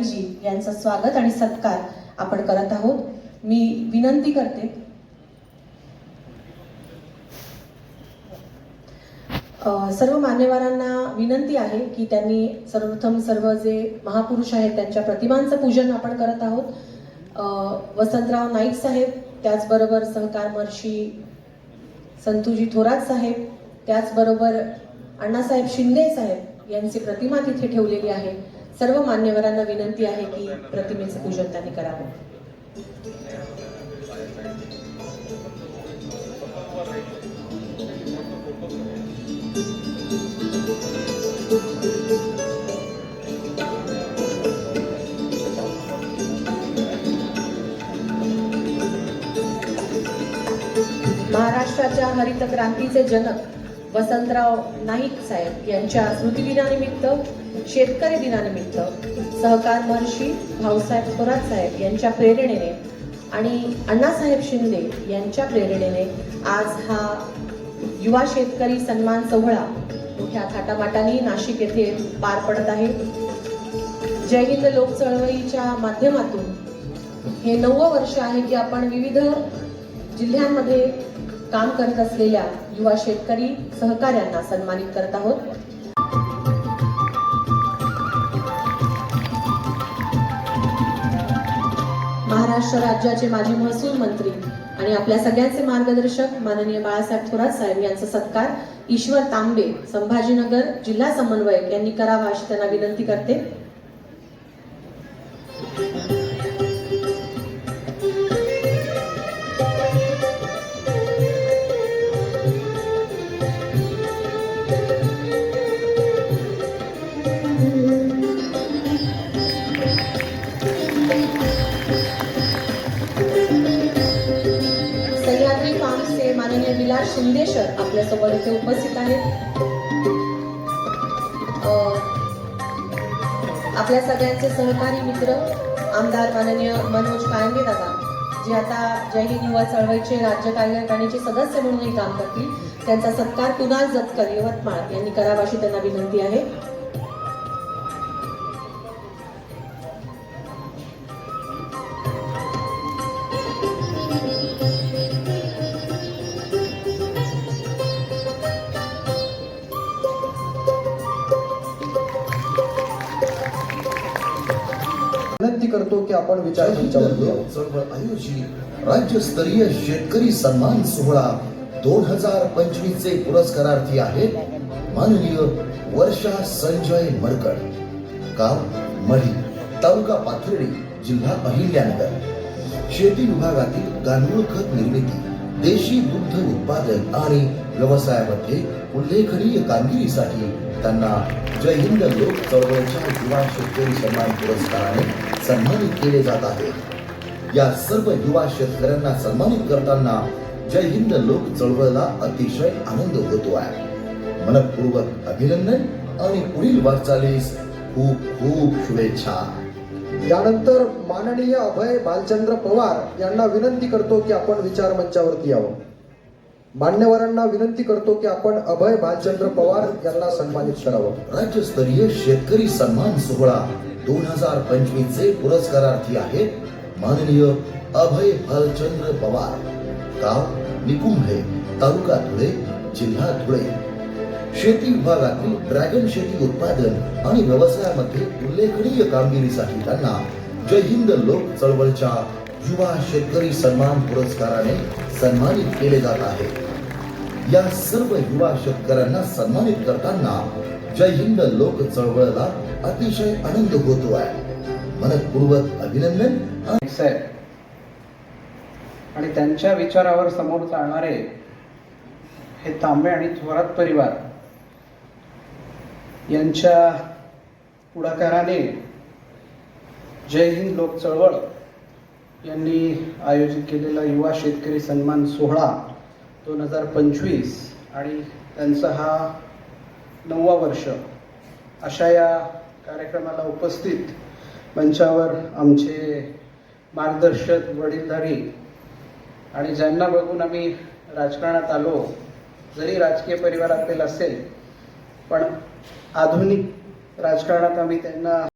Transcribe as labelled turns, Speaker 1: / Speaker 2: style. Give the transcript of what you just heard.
Speaker 1: नाईकजी यांचा स्वागत आणि सत्कार आपण करत आहोत. मी विनंती करते. सर्व मान्यवरांना विनंती आहे की त्यांनी सर्वप्रथम सर्व जे महापुरुष आहेत त्यांच्या प्रतिमांचं पूजन आपण करत आहोत. वसंतराव नाईक साहेब त्याचबरोबर सहकार महर्षी संतुजी थोरात साहेब त्याचबरोबर अण्णासाहेब शिंदे साहेब यांची प्रतिमा तिथे ठेवलेली आहे. सर्व मान्यवरांना विनंती आहे की प्रतिमेचं पूजन त्यांनी करावं. महाराष्ट्राच्या हरित क्रांतीचे जनक वसंतराव नाईक साहेब यांच्या स्मृतिदिनानिमित्त शेतकरी दिनानिमित्त सहकार महर्षी भाऊसाहेब थोरात साहेब यांच्या प्रेरणेने आणि अण्णासाहेब शिंदे यांच्या प्रेरणेने आज हा युवा शेतकरी सन्मान सोहळा मोठ्या थाटामाटाने नाशिक येथे पार पडत आहे. जय हिंद लोक चळवळीच्या माध्यमातून. हे नववं वर्ष आहे की आपण विविध जिल्ह्यांमध्ये काम करत असलेल्या युवा शेतकरी सहकाऱ्यांना सन्मानित करत आहोत. महाराष्ट्र राज्याचे माजी महसूल मंत्री आणि आपल्या सगळ्यांचे मार्गदर्शक माननीय बाळासाहेब थोरात साहेब यांचा सत्कार ईश्वर तांबे संभाजीनगर जिल्हा समन्वयक यांनी करावा अशी त्यांना विनंती करते. आपल्यासोबत इथे उपस्थित आहेत. आपल्या सगळ्यांचे सहकारी मित्र आमदार माननीय मनोज कायंगे दादा जे आता जय हिंद युवा चळवळीचे राज्य कार्यकारिणीचे सदस्य म्हणूनही काम करतील. त्यांचा सत्कार कुणाल जतकर यवतमाळ यांनी करावा अशी त्यांना विनंती आहे.
Speaker 2: करतो की आपण विचार
Speaker 3: चळवळ आयोजित राज्यस्तरीय शेतकरी सन्मान सोहळा दोन हजार पंचवीस चे पुरस्कारार्थी आहेत माननीय वर्षा संजय मडकड गाव मढी तालुका पाथर्डी जिल्हा अहिल्यानगर. शेती विभागातील गांडूळ खत निर्मिती देशी दुग्ध उत्पादन आणि व्यवसायामध्ये उल्लेखनीय कामगिरीसाठी त्यांना जय हिंद लोक चळवळीच्या युवा शेतकरी सन्मान पुरस्काराने सन्मानित केले जात आहे. या सर्व युवा शेतकऱ्यांना सन्मानित करताना जय हिंद लोक चळवळीला अतिशय आनंद होतो आहे. मनपूर्वक अभिनंदन आणि पुढील वाटचालीस खूप खूप शुभेच्छा.
Speaker 2: यानंतर माननीय अभय भालचंद्र पवार यांना विनंती करतो की आपण विचार मंचावरती यावं. मान्यवरांना विनंती करतो की आपण अभय भालचंद्र पवार यांना सन्मानित करावं.
Speaker 3: राज्यस्तरीय शेतकरी सन्मान सोहळा दोन हजार पंचवीस चे पुरस्कारार्थी आहेत माननीय अभय भालचंद्र पवार. गाव निकुंभे तालुका धुळे जिल्हा धुळे. शेती विभागातील ड्रॅगन शेती उत्पादन आणि व्यवसायामध्ये उल्लेखनीय कामगिरीसाठी त्यांना जय हिंद लोक चळवळच्या युवा शेतकरी सन्मान पुरस्काराने सन्मानित केले जात आहे. या सर्व युवा शेतकऱ्यांना सन्मानित करताना जय हिंद लोक चळवळला अतिशय आनंद होतो आहे. मनपूर्वक अभिनंदन आणि
Speaker 4: साहेब आणि त्यांच्या विचारावर समोर चालणारे हे तांबे आणि थोरात परिवार यांच्या पुढाकाराने जय हिंद लोक चळवळ यांनी आयोजित केलेला युवा शेतकरी सन्मान सोहळा दोन हजार पंचवीस आणि त्यांचा हा नववा वर्ष अशा या कार्यक्रमाला उपस्थित मंचावर आमचे मार्गदर्शक वडीलधारी आणि ज्यांना बघून आम्ही राजकारणात आलो जरी राजकीय परिवारातील असेल पण आधुनिक राजकारणात आम्ही त्यांना